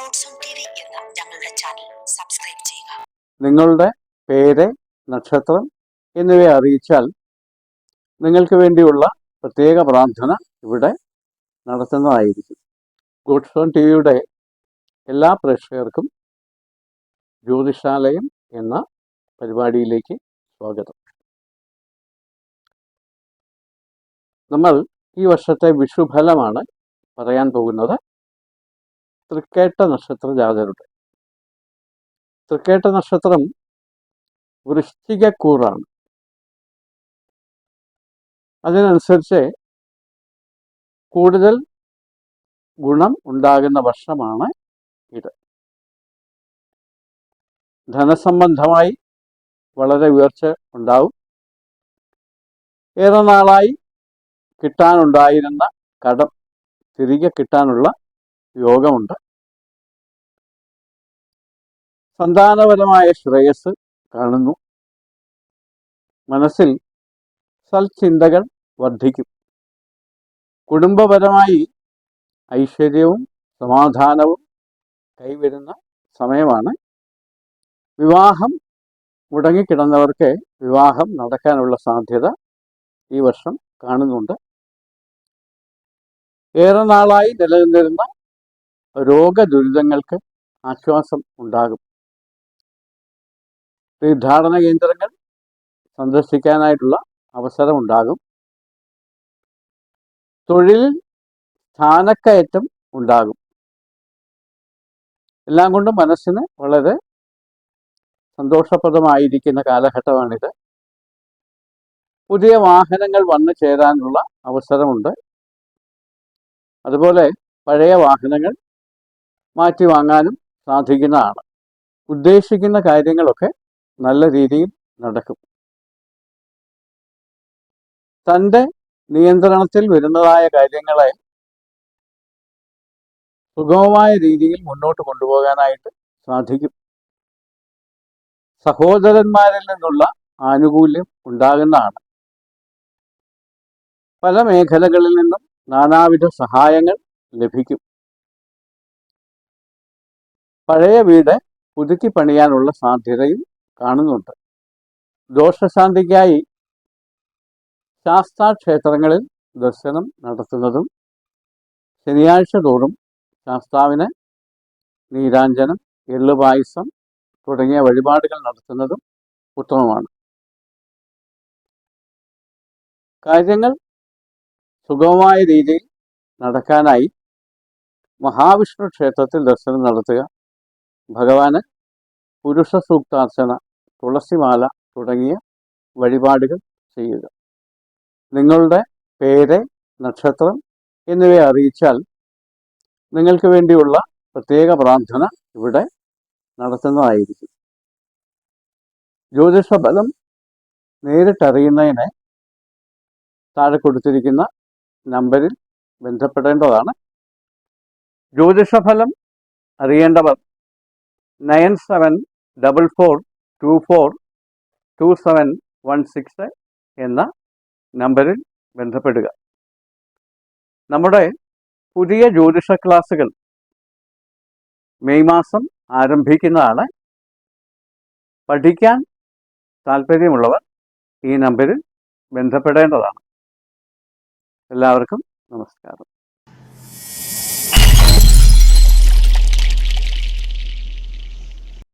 ഞങ്ങളുടെ channel subscribe ചെയ്യുക നിങ്ങളുടെ പേര് നക്ഷത്രം എന്നിവയെ അറിയിച്ചാൽ നിങ്ങൾക്ക് വേണ്ടിയുള്ള പ്രത്യേക പ്രാർത്ഥന ഇവിടെ നടത്തുന്നതായിരിക്കും. ഗുഡ്സ് ഓൺ ടി വിയുടെ എല്ലാ പ്രേക്ഷകർക്കും ജ്യോതിഷാലയം എന്ന പരിപാടിയിലേക്ക് സ്വാഗതം. നമ്മൾ ഈ വർഷത്തെ വിഷുഫലമാണ് പറയാൻ പോകുന്നത്. തൃക്കേട്ട നക്ഷത്ര ജാതരുടെ തൃക്കേട്ട നക്ഷത്രം വൃശ്ചികക്കൂറാണ്. അതിനനുസരിച്ച് കൂടുതൽ ഗുണം ഉണ്ടാകുന്ന വർഷമാണ് ഇത്. ധനസംബന്ധമായി വളരെ ഉയർച്ച ഉണ്ടാവും. ഏറെ നാളായി കിട്ടാനുണ്ടായിരുന്ന കടം തിരികെ കിട്ടാനുള്ള യോഗമുണ്ട്. സന്താനപരമായ ശ്രേയസ് കാണുന്നു. മനസ്സിൽ സൽചിന്തകൾ വർദ്ധിക്കും. കുടുംബപരമായി ഐശ്വര്യവും സമാധാനവും കൈവരുന്ന സമയമാണ്. വിവാഹം മുടങ്ങിക്കിടന്നവർക്ക് വിവാഹം നടക്കാനുള്ള സാധ്യത ഈ വർഷം കാണുന്നുണ്ട്. ഏറെ നാളായി നിലനിന്നിരുന്ന രോഗദുരിതങ്ങൾക്ക് ആശ്വാസം ഉണ്ടാകും. തീർത്ഥാടന കേന്ദ്രങ്ങൾ സന്ദർശിക്കാനായിട്ടുള്ള അവസരമുണ്ടാകും തൊഴിൽ സ്ഥാനക്കയറ്റം ഉണ്ടാകും. എല്ലാം കൊണ്ടും മനസ്സിന് വളരെ സന്തോഷപ്രദമായിരിക്കുന്ന കാലഘട്ടമാണിത്. പുതിയ വാഹനങ്ങൾ വന്നു ചേരാനുള്ള അവസരമുണ്ട്. അതുപോലെ പഴയ വാഹനങ്ങൾ മാറ്റി വാങ്ങാനും സാധിക്കുന്നതാണ്. ഉദ്ദേശിക്കുന്ന കാര്യങ്ങളൊക്കെ നല്ല രീതിയിൽ നടക്കും. തന്റെ നിയന്ത്രണത്തിൽ വരുന്നതായ കാര്യങ്ങളെ സുഗമമായ രീതിയിൽ മുന്നോട്ട് കൊണ്ടുപോകാനായിട്ട് സാധിക്കും. സഹോദരന്മാരിൽ നിന്നുള്ള ആനുകൂല്യം ഉണ്ടാകുന്നതാണ്. പല മേഖലകളിൽ നിന്നും നാനാവിധ സഹായങ്ങൾ ലഭിക്കും. പഴയ വീട് പുതുക്കി പണിയാനുള്ള സാധ്യതയും കാണുന്നുണ്ട്. ദോഷശാന്തിക്കായി ശാസ്താ ക്ഷേത്രങ്ങളിൽ ദർശനം നടത്തുന്നതും ശനിയാഴ്ച തോറും ശാസ്താവിന് നീരാഞ്ജനം എള്ളുപായസം തുടങ്ങിയ വഴിപാടുകൾ നടത്തുന്നതും ഉത്തമമാണ്. കാര്യങ്ങൾ സുഗമമായ രീതിയിൽ നടക്കാനായി മഹാവിഷ്ണു ക്ഷേത്രത്തിൽ ദർശനം നടത്തുക ഭഗവാന് പുരുഷ സൂക്താർച്ചന തുളസിമാല തുടങ്ങിയ വഴിപാടുകൾ ചെയ്യുക. നിങ്ങളുടെ പേര് നക്ഷത്രം എന്നിവയെ അറിയിച്ചാൽ നിങ്ങൾക്ക് വേണ്ടിയുള്ള പ്രത്യേക പ്രാർത്ഥന ഇവിടെ നടത്തുന്നതായിരിക്കും. ജ്യോതിഷ ഫലം നേരിട്ടറിയുന്നതിന് താഴെ കൊടുത്തിരിക്കുന്ന നമ്പറിൽ ബന്ധപ്പെടേണ്ടതാണ്. ജ്യോതിഷഫലം അറിയേണ്ടവർ nine seven double four two four two seven one six എന്ന നമ്പറിൽ ബന്ധപ്പെടുക. നമ്മുടെ പുതിയ ജ്യോതിഷ ക്ലാസ്സുകൾ മെയ് മാസം ആരംഭിക്കുന്നതാണ്. പഠിക്കാൻ താല്പര്യമുള്ളവർ ഈ നമ്പറിൽ ബന്ധപ്പെടേണ്ടതാണ്. എല്ലാവർക്കും നമസ്കാരം.